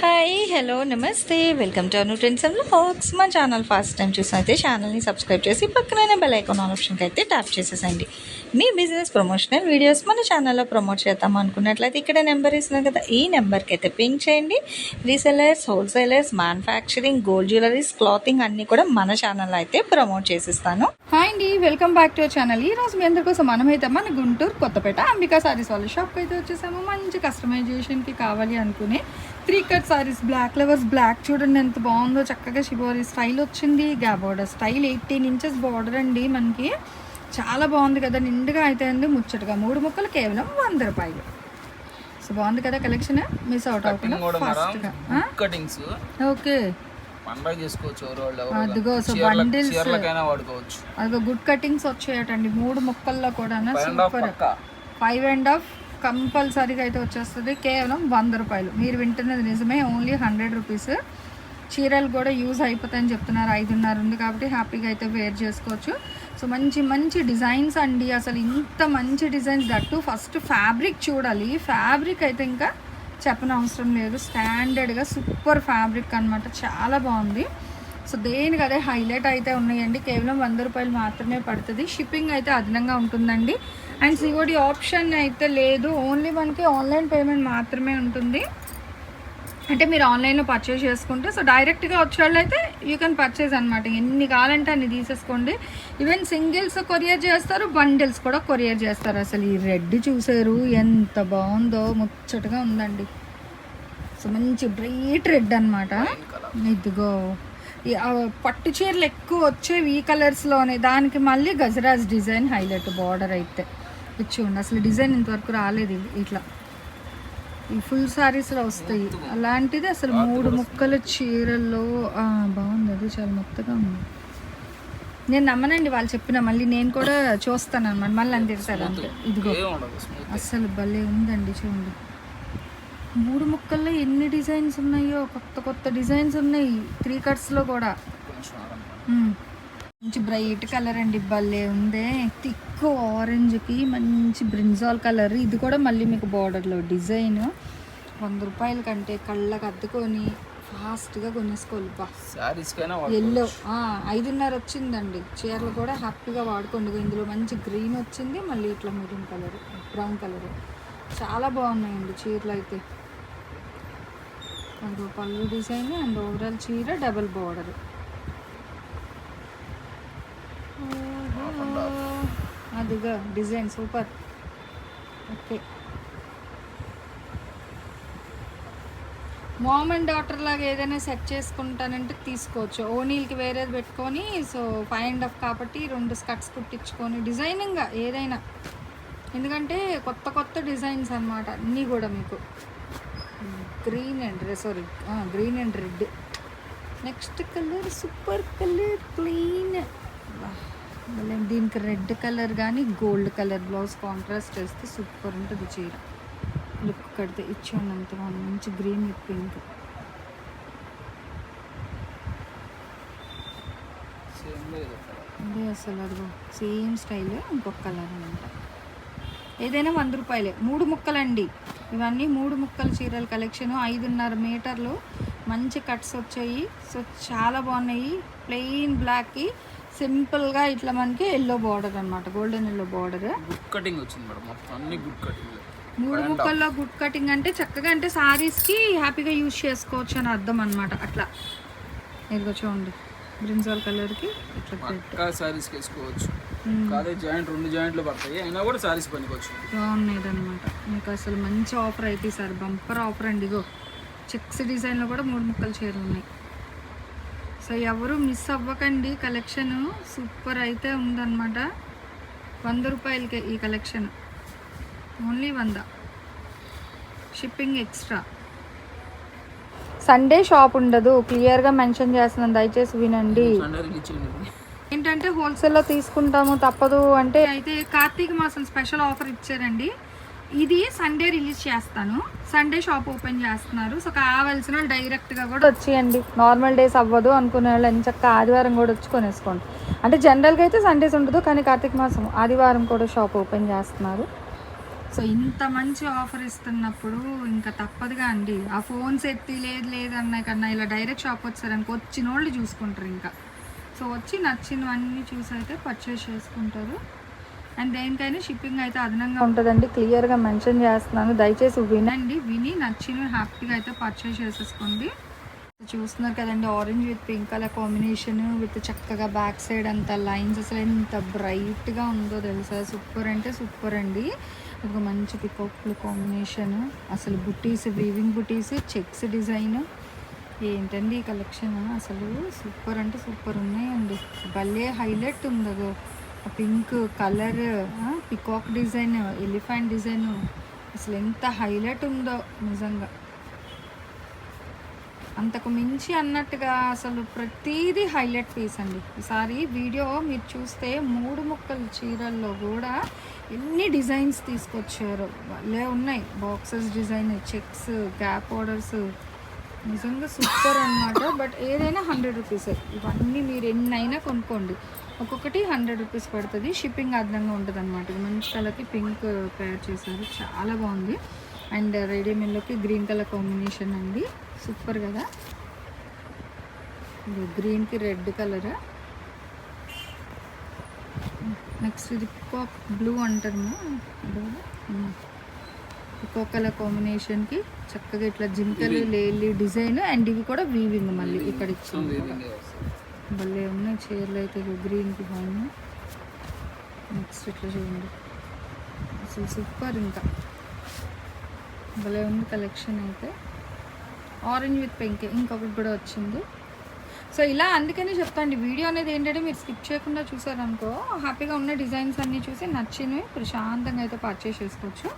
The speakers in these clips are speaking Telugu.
హాయ్ హలో నమస్తే welcome to Anu trends and facts మా ఛానల్ ఫస్ట్ టైం చూసినైతే ఛానల్ని సబ్స్క్రైబ్ చేసి పక్కనే బెల్ ఐకాన్ ఆప్షన్కి అయితే ట్యాప్ చేసేసండి మీ బిజినెస్ ప్రమోషనల్ వీడియోస్ మన ఛానల్లో ప్రమోట్ చేద్దాం అనుకున్నట్లయితే ఇక్కడ నెంబర్ ఇస్తున్నాం కదా ఈ నెంబర్కి అయితే పింక్ చేయండి. Resellers wholesalers manufacturing gold jewelleries clothing అన్నీ కూడా మన ఛానల్లో అయితే ప్రమోట్ చేసిస్తాను. హాయ్ అండి వెల్కమ్ బ్యాక్ టు ఛానల్ ఈ రోజు మీ అందరి కోసం మనమైతే మన గుంటూరు కొత్తపేట అంబికా సారీస్ వాళ్ళ షాప్కి అయితే వచ్చేసాము. మంచి కస్టమైజేషన్కి కావాలి అనుకునే three cut saris black lovers black చూడండి ఎంత బాగుందో చక్కగా షిబోరి స్టైల్ వచ్చింది. గా border style eighteen inches border అండి మనకి. చాలా బాగుంది కదా నిండుగా అయితే ఉంది ముచ్చటగా. మూడు ముక్కలు కేవలం వంద రూపాయలు. సో బాగుంది కదా కలెక్షన్ మిస్ అవుట్ అవ్వకుండా ఫాస్ట్గా కటింగ్స్ ఓకే. అదిగో సో వాడుకోవచ్చు. అదిగో గుడ్ కటింగ్స్ వచ్చాయటండి. మూడు ముక్కల్లో కూడా సూపర్. ఫైవ్ అండ్ హాఫ్ కంపల్సరీగా అయితే వచ్చేస్తుంది. కేవలం వంద రూపాయలు. మీరు వింటున్నది నిజమే. ఓన్లీ హండ్రెడ్ రూపీస్ చీరలు కూడా యూజ్ అయిపోతాయని చెప్తున్నారు. ఐదున్నర ఉంది కాబట్టి హ్యాపీగా అయితే వేర్ చేసుకోవచ్చు. సో మంచి మంచి డిజైన్స్ అండి. అసలు ఇంత మంచి డిజైన్స్ దట్టు ఫస్ట్ ఫ్యాబ్రిక్ చూడాలి. ఫ్యాబ్రిక్ అయితే ఇంకా చెప్పనవసరం లేదు. స్టాండర్డ్గా సూపర్ ఫ్యాబ్రిక్ అన్నమాట. చాలా బాగుంది. సో దేనికి అదే హైలైట్ అయితే ఉన్నాయండి. కేవలం వంద రూపాయలు మాత్రమే పడుతుంది. షిప్పింగ్ అయితే అదనంగా ఉంటుందండి. అండ్ సిఓడి ఆప్షన్ అయితే లేదు. ఓన్లీ మనకి ఆన్లైన్ పేమెంట్ మాత్రమే ఉంటుంది. అంటే మీరు ఆన్లైన్లో పర్చేస్ చేసుకుంటే సో డైరెక్ట్గా వచ్చేవాళ్ళు అయితే యూ కెన్ పర్చేస్ అనమాట ఎన్ని కావాలంటే అన్ని తీసేసుకోండి. ఈవెన్ సింగిల్స్ కొరియర్ చేస్తారు బండిల్స్ కూడా కొరియర్ చేస్తారు. అసలు ఈ రెడ్ చూసారు ఎంత బాగుందో. ముచ్చటగా ఉందండి. సో మంచి బ్రైట్ రెడ్ అనమాట ఇదిగో. పట్టు చీరలు ఎక్కువ వచ్చేవి ఈ కలర్స్లోనే. దానికి మళ్ళీ గజరాజ్ డిజైన్ హైలైట్ బార్డర్ అయితే. ఇది చూడండి అసలు డిజైన్ ఇంతవరకు రాలేదు ఇది ఇట్లా. ఈ ఫుల్ సారీస్లో వస్తాయి. అలాంటిది అసలు మూడు ముక్కల చీరల్లో బాగుంది అది చాలా మొత్తగా ఉంది. నేను నమ్మనండి వాళ్ళు చెప్పిన మళ్ళీ నేను కూడా చూస్తాను అనమాట మళ్ళీ అని తిడతారు అంతే. ఇదిగో. అసలు భలే ఉందండి చూడండి. మూడు ముక్కల్లో ఎన్ని డిజైన్స్ ఉన్నాయో కొత్త కొత్త డిజైన్స్ ఉన్నాయి త్రీ కట్స్లో కూడా. మంచి బ్రైట్ కలర్ అండి భలే ఉందే. థిక్ ఆరెంజ్కి మంచి బ్రింజాల్ కలర్. ఇది కూడా మళ్ళీ మీకు బార్డర్లో డిజైన్. వంద రూపాయల కంటే కళ్ళకి అద్దుకొని ఫాస్ట్గా కొనేసుకోవాలి. బా. ఎల్లో. ఐదున్నర వచ్చిందండి. చీరలు కూడా హ్యాపీగా వాడుకోండి. ఇందులో మంచి గ్రీన్ వచ్చింది. మళ్ళీ ఇట్లా మెరూన్ కలర్ బ్రౌన్ కలర్. చాలా బాగున్నాయండి చీరలు అయితే. పళ్ళు డిజైన్ అండ్ ఓవరాల్ చీర డబల్ బార్డర్. అదిగా design super. Okay. Mom and daughter లాగా ఏదైనా సెట్ చేసుకుంటానంటే తీసుకోవచ్చు. ఓనీల్కి వేరేది పెట్టుకొని సో ఫైవ్ అండ్ హాఫ్ కాబట్టి రెండు స్కర్ట్స్ కుట్టించుకొని డిజైనింగ్గా ఏదైనా. ఎందుకంటే కొత్త కొత్త డిజైన్స్ అన్నమాట అన్నీ కూడా మీకు. Green and sorry green and red. Next colour super colour clean దీనికి రెడ్ కలర్ కానీ గోల్డ్ కలర్ బ్లౌజ్ కాంట్రాస్ట్ చేస్తే సూపర్ ఉంటుంది చీర. లుక్ కడితే ఇచ్చాను అంత మంచి గ్రీన్ విత్ పింక్. అదే అసలు అదిగో సేమ్ స్టైల్ ఇంకొక కలర్ అనమాట ఏదైనా వంద రూపాయలే. మూడు ముక్కలండి. ఇవన్నీ మూడు ముక్కల చీరల కలెక్షన్ ఐదున్నర మీటర్లు మంచి కట్స్ వచ్చాయి. సో చాలా బాగున్నాయి. ప్లెయిన్ బ్లాక్కి సింపుల్గా ఇట్లా మనకి ఎల్లో బార్డర్ అనమాట golden yellow border. Good cutting వచ్చింది మేడం మొత్తం అన్ని గుడ్ కటింగ్. మూడు ముక్కల్లో గుడ్ కటింగ్ అంటే చక్కగా అంటే సారీస్కి హ్యాపీగా యూజ్ చేసుకోవచ్చు అని అర్థం అనమాట అట్లా. ఇదిగో చూడండి బ్రింజాల్ కలర్కి ఇట్లా శారీస్ వేసుకోవచ్చు. కాదే జాయింట్ రెండు జాయింట్లు పడతాయి అయినా కూడా శారీస్ పనికొచ్చు. బాగున్నాయి అనమాట మీకు అసలు మంచి ఆఫర్ అయితే సార్ బంపర్ ఆఫర్ అండి ఇగో. చెక్స్ డిజైన్లో కూడా మూడు ముక్కలు చీరలు ఉన్నాయి. సో ఎవరు మిస్ అవ్వకండి. కలెక్షన్ సూపర్ అయితే ఉందన్నమాట. వంద రూపాయలకే ఈ కలెక్షన్ ఓన్లీ వంద. షిప్పింగ్ ఎక్స్ట్రా సండే షాప్ ఉండదు. క్లియర్గా మెన్షన్ చేస్తున్నాను. దయచేసి వినండి. ఏంటంటే హోల్సేల్లో తీసుకుంటాము తప్పదు అంటే అయితే కార్తీక మాసం స్పెషల్ ఆఫర్ ఇచ్చారండి. ఇది సండే రిలీజ్ చేస్తాను. సండే షాప్ ఓపెన్ చేస్తున్నారు. సో కావాల్సిన వాళ్ళు డైరెక్ట్గా కూడా వచ్చేయండి. నార్మల్ డేస్ అవ్వదు అనుకునే వాళ్ళు ఎంచక్క ఆదివారం కూడా వచ్చి కొనేసుకోండి. అంటే జనరల్గా అయితే సండేస్ ఉండదు కానీ కార్తీక మాసం ఆదివారం కూడా షాప్ ఓపెన్ చేస్తున్నారు. సో ఇంత మంచి ఆఫర్ ఇస్తున్నప్పుడు ఇంకా తప్పదుగా అండి. ఆ ఫోన్స్ ఎత్తి లేదు లేదన్నా కన్నా ఇలా డైరెక్ట్ షాప్ వచ్చారనుకో వచ్చిన వాళ్ళు చూసుకుంటారు ఇంకా. సో వచ్చి నచ్చినవన్నీ చూసి అయితే పర్చేస్ చేసుకుంటారు. అండ్ దేనికైనా షిప్పింగ్ అయితే అదనంగా ఉంటుందండి. క్లియర్గా మెన్షన్ చేస్తున్నాను. దయచేసి వినండి విని నచ్చినవి హ్యాపీగా అయితే పర్చేస్ చేసేసుకోండి. చూస్తున్నారు కదండి orange with pink colour combination with చక్కగా బ్యాక్ సైడ్ అంతా లైన్స్ అసలు ఎంత బ్రైట్గా ఉందో తెలుసా? సూపర్ అంటే సూపర్ అండి. ఒక మంచి పికాక్లు కాంబినేషన్ అసలు బుటీస్ వీవింగ్ బుటీస్ చెక్స్ డిజైన్ ఏంటండి ఈ కలెక్షన్ అసలు సూపర్ అంటే సూపర్ ఉన్నాయండి. భలే హైలైట్ ఉంది pink colour peacock design elephant design అసలు ఎంత హైలైట్ ఉందో నిజంగా. అంతకు మించి అన్నట్టుగా అసలు ప్రతిదీ హైలైట్ పీస్ అండి. ఈసారి వీడియో మీరు చూస్తే మూడు ముక్కల చీరల్లో కూడా ఎన్ని డిజైన్స్ తీసుకొచ్చారు. వాళ్ళే ఉన్నాయి. Boxes design checks gap orders నిజంగా సూపర్ అన్నమాట. బట్ ఏదైనా హండ్రెడ్ రూపీస్ ఇవన్నీ మీరు ఎన్నైనా కొనుక్కోండి. ఒక్కొక్కటి హండ్రెడ్ రూపీస్ పడుతుంది. షిప్పింగ్ అర్థంగా ఉంటుంది అనమాట మంచి కలర్కి పింక్ తయారు చేశారు. చాలా బాగుంది. అండ్ రెడీ మిల్లోకి గ్రీన్ కలర్ కాంబినేషన్ అండి. సూపర్ కదా? గ్రీన్కి రెడ్ కలర్. నెక్స్ట్ ఇది పికాక్ బ్లూ అంటారు పికాక్ కలర్ కాంబినేషన్కి చక్కగా ఇట్లా జింకలు లేలి డిజైన్ అండ్ ఇవి కూడా వీవింగ్ మళ్ళీ ఇక్కడ ఇచ్చింది భలే ఉన్నాయి చీరలు అయితే గ్రీన్కి బాగున్నాయి. నెక్స్ట్ ఇట్లా చూడండి. అసలు సూపర్ ఇంకా. భలే ఉంది కలెక్షన్ అయితే. ఆరెంజ్ విత్ పింక్ ఇంకొకటి కూడా వచ్చింది. సో ఇలా అందుకనే చెప్తాండి వీడియో అనేది ఏంటంటే మీరు స్కిప్ చేయకుండా చూసారనుకో హ్యాపీగా ఉన్న డిజైన్స్ అన్నీ చూసి నచ్చినవి ప్రశాంతంగా అయితే పర్చేస్ చేసుకోవచ్చు.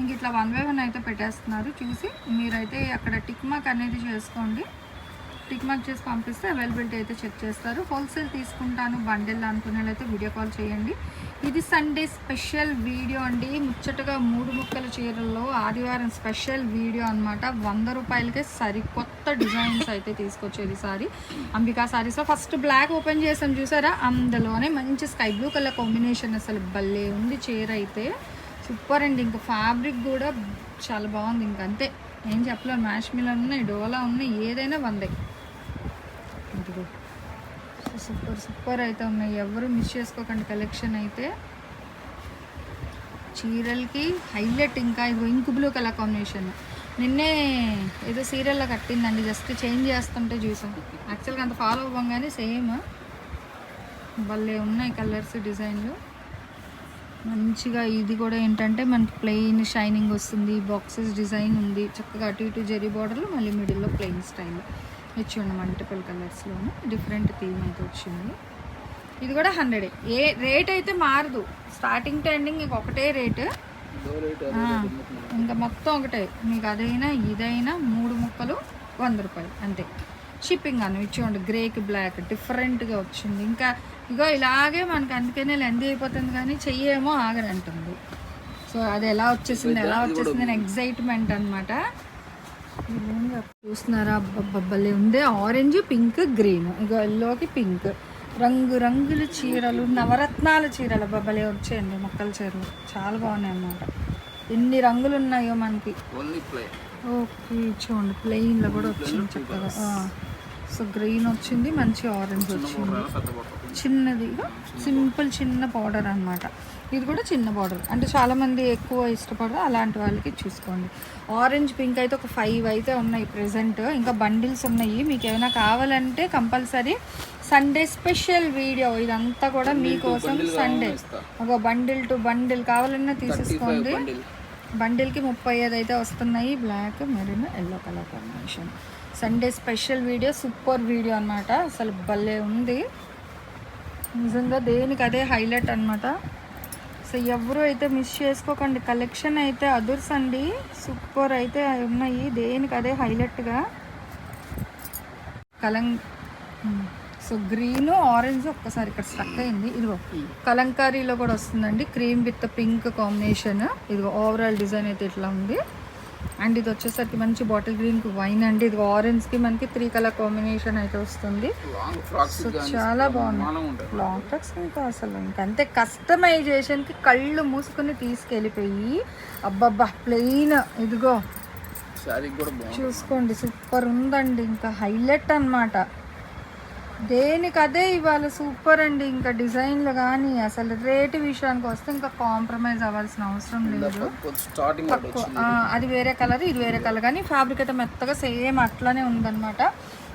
ఇంక ఇట్లా వన్ బై వన్ అయితే పెట్టేస్తున్నారు. చూసి మీరైతే అక్కడ టిక్ మార్క్ అనేది చేసుకోండి. టిక్ మార్క్ చేసి పంపిస్తే అవైలబిలిటీ అయితే చెక్ చేస్తారు. హోల్సేల్ తీసుకుంటాను బండిల్ అనుకునేలైతే వీడియో కాల్ చేయండి. ఇది సండే స్పెషల్ వీడియో అండి. ముచ్చటగా మూడు ముక్కల చీరల్లో ఆదివారం స్పెషల్ వీడియో అనమాట వంద రూపాయలకే సరికొత్త డిజైన్స్ అయితే తీసుకొచ్చేది సారీ. అంబికా సారీస్లో ఫస్ట్ బ్లాక్ ఓపెన్ చేసాం చూసారా? అందులోనే మంచి స్కై బ్లూ కలర్ కాంబినేషన్ అసలు భలే ఉంది చీర అయితే. సూపర్ అండి. ఇంకా ఫ్యాబ్రిక్ కూడా చాలా బాగుంది. ఇంకంతే అంతే. ఏం చెప్పలేదు మ్యాష్ ఉన్నాయి డోలా ఉన్నాయి ఏదైనా వందే. సూపర్ సూపర్ అయితే ఉన్నాయి. ఎవరు మిస్ చేసుకోకండి. కలెక్షన్ అయితే చీరలకి హైలైట్ ఇంకా ఇదిగో ఇంకు బ్లూ కలర్ కాంబినేషన్ నిన్నే ఏదో సీరియల్లో కట్టిందండి. జస్ట్ చేంజ్ చేస్తుంటే చూసాం. యాక్చువల్గా అంత ఫాలో అవ్వంగానే సేమ్ భలే ఉన్నాయి కలర్స్ డిజైన్లు మంచిగా ఇది కూడా ఏంటంటే మనకి ప్లెయిన్ షైనింగ్ వస్తుంది. బాక్సెస్ డిజైన్ ఉంది. చక్కగా అటు ఇటు జెరీ బార్డర్లు మళ్ళీ మిడిల్లో ప్లెయిన్ స్టైల్ ఇచ్చిండు మల్టిపుల్ కలర్స్లోను డిఫరెంట్ థీమ్ అయితే వచ్చింది. ఇది కూడా హండ్రెడ్ ఏ. రేట్ అయితే మారదు. స్టార్టింగ్ టు ఎండింగ్ ఇంక ఒకటే రేటు ఇంకా మొత్తం ఒకటే. మీకు అదైనా ఇదైనా మూడు ముక్కలు వంద రూపాయలు. అంతే. షిప్పింగ్ అను ఇచ్చేయండి గ్రేకి బ్లాక్ డిఫరెంట్గా వచ్చింది. ఇంకా ఇగో ఇలాగే మనకి అందుకనే లెంది అయిపోతుంది కానీ చెయ్యేమో ఆగరంటుంది. సో అది ఎలా వచ్చేసింది ఎలా వచ్చేసింది అని ఎగ్జైట్మెంట్ అనమాట చూస్తున్నారా? అబ్బబ్బబ్బలే ఉంది. Orange pink green. ఇక ఎల్లోకి పింక్. రంగు రంగుల చీరలు నవరత్నాల చీరలు. బబ్బలే వచ్చాయండి మొక్కల చీరలు. చాలా బాగున్నాయి అన్నమాట. ఎన్ని రంగులు ఉన్నాయో మనకి ఓకే చూడండి. ప్లెయిన్లో కూడా వచ్చింది చక్కగా. సో గ్రీన్ వచ్చింది మంచి ఆరెంజ్ వచ్చింది. పెద్ద బొట్ట చిన్నది సింపుల్ చిన్న పౌడర్ అన్నమాట. ఇది కూడా చిన్న పౌడర్ అంటే చాలామంది ఎక్కువ ఇష్టపడరు అలాంటి వాళ్ళకి చూసుకోండి. ఆరెంజ్ పింక్ అయితే ఒక ఫైవ్ అయితే ఉన్నాయి ప్రెసెంట్ ఇంకా బండిల్స్ ఉన్నాయి. మీకు ఏమైనా కావాలంటే కంపల్సరీ సండే స్పెషల్ వీడియో ఇదంతా కూడా మీకోసం సండే ఒక బండిల్ టు బండిల్ కావాలన్నా తీసేసుకోండి. బండిల్ బండిల్కి ముప్పై ఐదు అయితే వస్తున్నాయి. Black maroon yellow colour combination Sunday special video super video అనమాట అసలు భలే ఉంది. నిజంగా దేనికి అదే హైలైట్ అన్నమాట. సో ఎవరు అయితే మిస్ చేసుకోకండి కలెక్షన్ అయితే అదుర్స్ అండి. సూపర్ అయితే ఉన్నాయి. దేనికి అదే హైలైట్గా కలం సో గ్రీన్ ఆరెంజ్ ఒక్కసారి ఇక్కడ స్టక్ అయింది. ఇదిగో కలంకారీలో కూడా వస్తుందండి. క్రీమ్ విత్ పింక్ కాంబినేషన్ ఇదిగో ఓవరాల్ డిజైన్ అయితే ఇట్లా ఉంది. అండ్ ఇది వచ్చేసరికి మంచి బాటిల్ గ్రీన్కి వైన్ అండి. ఇది ఆరెంజ్కి మనకి త్రీ కలర్ కాంబినేషన్ అయితే వస్తుంది. ఫ్రాక్స్ సో చాలా బాగుంది లాంగ్ ట్రక్స్ ఇంకా అసలు ఇంకంతే కస్టమైజేషన్కి కళ్ళు మూసుకొని తీసుకెళ్ళిపోయి అబ్బబ్బా ప్లెయిన్ ఇదిగో. చూసుకోండి సూపర్ ఉందండి. ఇంకా హైలైట్ అన్నమాట. దేనికి అదే ఇవాళ సూపర్ అండి. ఇంకా డిజైన్లు కానీ అసలు రేటు విషయానికి వస్తే ఇంకా కాంప్రమైజ్ అవ్వాల్సిన అవసరం లేదు. అది వేరే కలర్ ఇది వేరే కలర్ కానీ ఫ్యాబ్రిక్ అయితే మెత్తగా సేమ్ అట్లానే ఉందన్నమాట.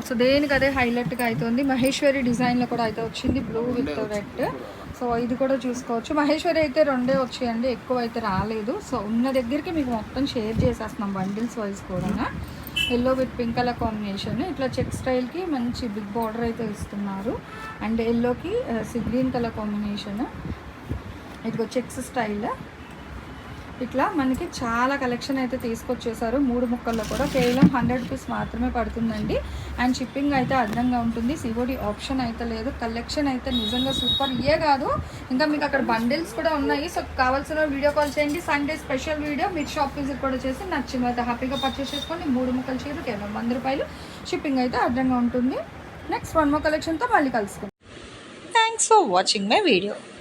సో దేనికి అదే హైలైట్గా అవుతుంది మహేశ్వరి డిజైన్లో కూడా అయితే వచ్చింది బ్లూ విత్ రెడ్ సో ఇది కూడా చూసుకోవచ్చు. మహేశ్వరి అయితే రెండే వచ్చాయండి. ఎక్కువ అయితే రాలేదు. సో ఉన్న దగ్గరికి మీకు మొత్తం షేర్ చేసేస్తున్నాం బండిల్స్ వైజ్ కూడా yellow with pink colour combination ఇట్లా చెక్ స్టైల్కి మంచి బిగ్ బార్డర్ అయితే ఇస్తున్నారు. అండ్ ఎల్లోకి గ్రీన్ కలర్ కాంబినేషన్ ఇదిగో చెక్స్ స్టైల్ ఇట్లా మనకి చాలా కలెక్షన్ అయితే తీసుకొచ్చేసారు. మూడు ముక్కల్లో కూడా కేవలం హండ్రెడ్ రూపీస్ మాత్రమే పడుతుందండి. అండ్ షిప్పింగ్ అయితే అదనంగా ఉంటుంది. సిఓడి ఆప్షన్ అయితే లేదు. కలెక్షన్ అయితే నిజంగా సూపర్ ఇయే కాదు. ఇంకా మీకు అక్కడ బండిల్స్ కూడా ఉన్నాయి. సో కావాల్సిన వీడియో కాల్ చేయండి. సండే స్పెషల్ వీడియో మీరు షాప్ విజిట్ కూడా చేసి నచ్చిన అయితే హ్యాపీగా పర్చేస్ చేసుకోండి మూడు ముక్కలు చీర కేవలం వంద రూపాయలు షిప్పింగ్ అయితే అదనంగా ఉంటుంది. నెక్స్ట్ వన్ మో కలెక్షన్తో మళ్ళీ కలుసుకుందాం. Thanks for watching my video